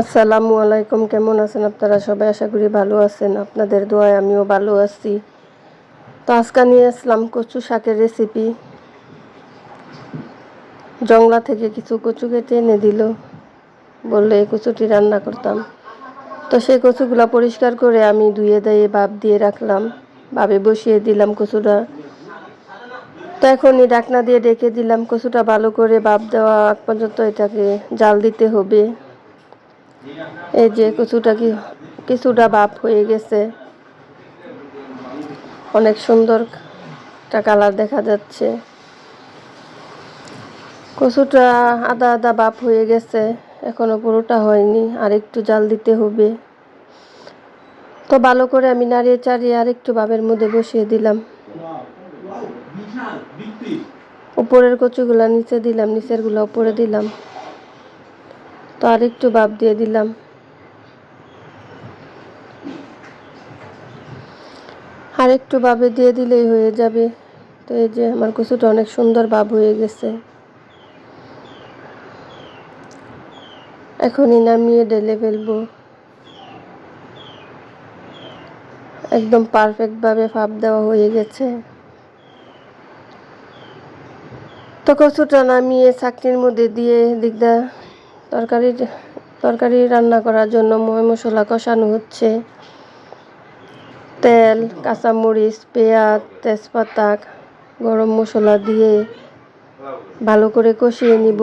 আসসালামু আলাইকুম, কেমন আছেন আপনারা? সবাই আশা করি ভালো আছেন। আপনাদের দোয়ায় আমিও ভালো আছি। তো আজকে নিয়ে আসলাম কচু শাকের রেসিপি জংলা থেকে কিছু কচু কেটে এনে দিল। বললে, এই কচুটি রান্না করতাম। তো সেই কচুগুলা পরিষ্কার করে আমি ধুয়ে দিয়ে ভাপ দিয়ে রাখলাম। ভাবে বসিয়ে দিলাম কচুটা। তো এখনই ডাকনা দিয়ে ডেকে দিলাম। কচুটা ভালো করে ভাপ দেওয়া পর্যন্ত এটাকে জাল দিতে হবে। এই যে কচুটা কি, কিছুটা বাপ হয়ে গেছে। অনেক সুন্দর একটা কালার দেখা যাচ্ছে। কচুটা আদা আদা বাপ হয়ে গেছে, এখনও পুরোটা হয়নি, আর একটু জাল দিতে হবে। তো ভালো করে আমি নাড়িয়ে চাড়িয়ে আর একটু ভাবের মধ্যে বসিয়ে দিলাম। উপরের কচুগুলা নিচে দিলাম নিচেরগুলা উপরে দিলাম। তো আর একটু ভাপ দিয়ে দিলাম। আর একটু ভাবে দিয়ে দিলেই হয়ে যাবে। তো এই যে আমার কচুটা অনেক সুন্দর ভাব হয়ে গেছে। এখনই নামিয়ে ঢেলে ফেলব। একদম পারফেক্টভাবে ভাব দেওয়া হয়ে গেছে। তো কচুটা নামিয়ে চাকরির মধ্যে দিয়ে দিকদা তরকারি তরকারি রান্না করার জন্য ময় মশলা কষানো হচ্ছে। তেল, কাঁচামরিচ, পেঁয়াজ, তেজপাতা, গরম মশলা দিয়ে ভালো করে কষিয়ে নিব।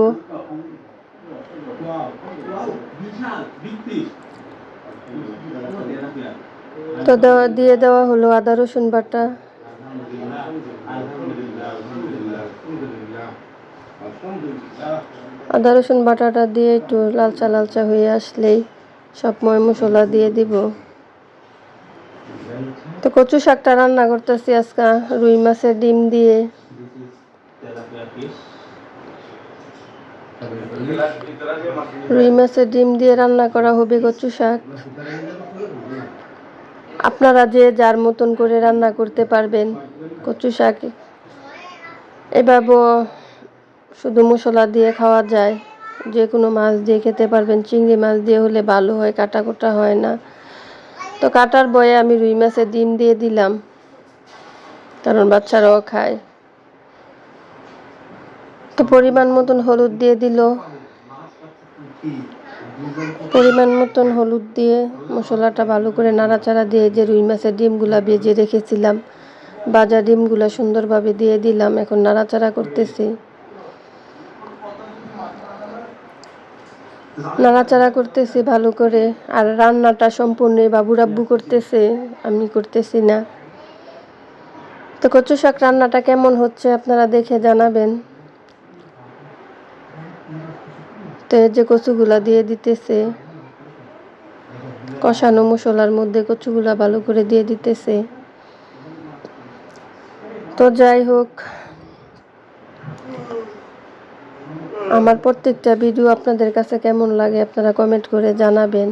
তো দেওয়া, দিয়ে দেওয়া হলো আদা, রসুন বাটা। আদা, রসুন বাটাটা দিয়ে একটু লালচা লালচা হয়ে আসলেই সব ময় মশলা দিয়ে দিব। তো কচু শাকটা রান্না করতেছি আজকে, রুই মাছের ডিম দিয়ে। রুই মাছের ডিম দিয়ে রান্না করা হবে কচু শাক। আপনারা যে যার মতন করে রান্না করতে পারবেন কচু শাক। এভাবে শুধু মশলা দিয়ে খাওয়া যায়। যে কোনো মাছ দিয়ে খেতে পারবেন। চিংড়ি মাছ দিয়ে হলে ভালো হয় কাটা কোটা হয় না। তো কাটার বয়ে আমি রুই মাছের ডিম দিয়ে দিলাম। কারণ বাচ্চারাও খায়। তো পরিমাণ মতন হলুদ দিয়ে দিল। পরিমাণ মতন হলুদ দিয়ে মশলাটা ভালো করে নাড়াচাড়া দিয়ে যে রুই মাছের ডিমগুলা ভেজে রেখেছিলাম বাজা ডিমগুলা সুন্দরভাবে দিয়ে দিলাম। এখন নাড়াচাড়া করতেছি। নাড়াচাড়া করতেছি ভালো করে, আর রান্নাটা সম্পূর্ণ বাবুরাব্বু করতেছে, আমি করতেছি না। তো কচু শাক রান্নাটা কেমন হচ্ছে আপনারা দেখে জানাবেন। তো এই যে কচুগুলা দিয়ে দিতেছে, কষানো মশলার মধ্যে কচুগুলা ভালো করে দিয়ে দিতেছে। তো যাই হোক আমার প্রত্যেকটা ভিডিও আপনাদের কাছে কেমন লাগে আপনারা কমেন্ট করে জানাবেন।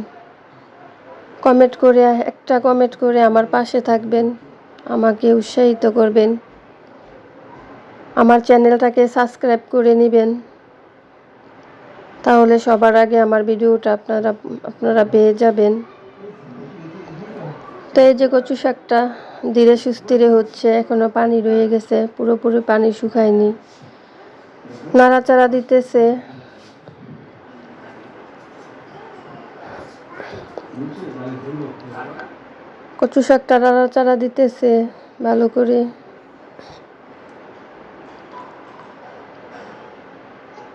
কমেন্ট করে, একটা কমেন্ট করে আমার পাশে থাকবেন, আমাকে উৎসাহিত করবেন। আমার চ্যানেলটাকে সাবস্ক্রাইব করে নেবেন। তাহলে সবার আগে আমার ভিডিওটা আপনারা আপনারা পেয়ে যাবেন। তো এই যে কচু শাকটা ধীরে সুস্থিরে হচ্ছে, এখনও পানি রয়ে গেছে, পুরোপুরি পানি শুকায়নি। নাড়াচাড়া দিতেছে। কচু শাকটা নাড়াচাড়া দিতেছে ভালো করে।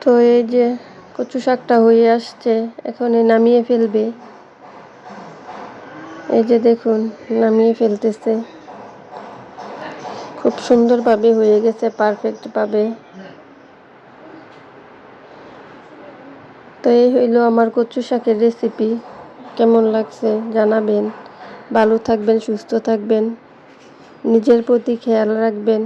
তো এই যে কচু শাকটা হয়ে আসছে, এখন নামিয়ে ফেলবে। এই যে দেখুন, নামিয়ে ফেলতেছে। খুব সুন্দরভাবে হয়ে গেছে পারফেক্টভাবে তো এই হইল আমার কচু শাকের রেসিপি কেমন লাগছে জানাবেন। ভালো থাকবেন, সুস্থ থাকবেন। নিজের প্রতি খেয়াল রাখবেন।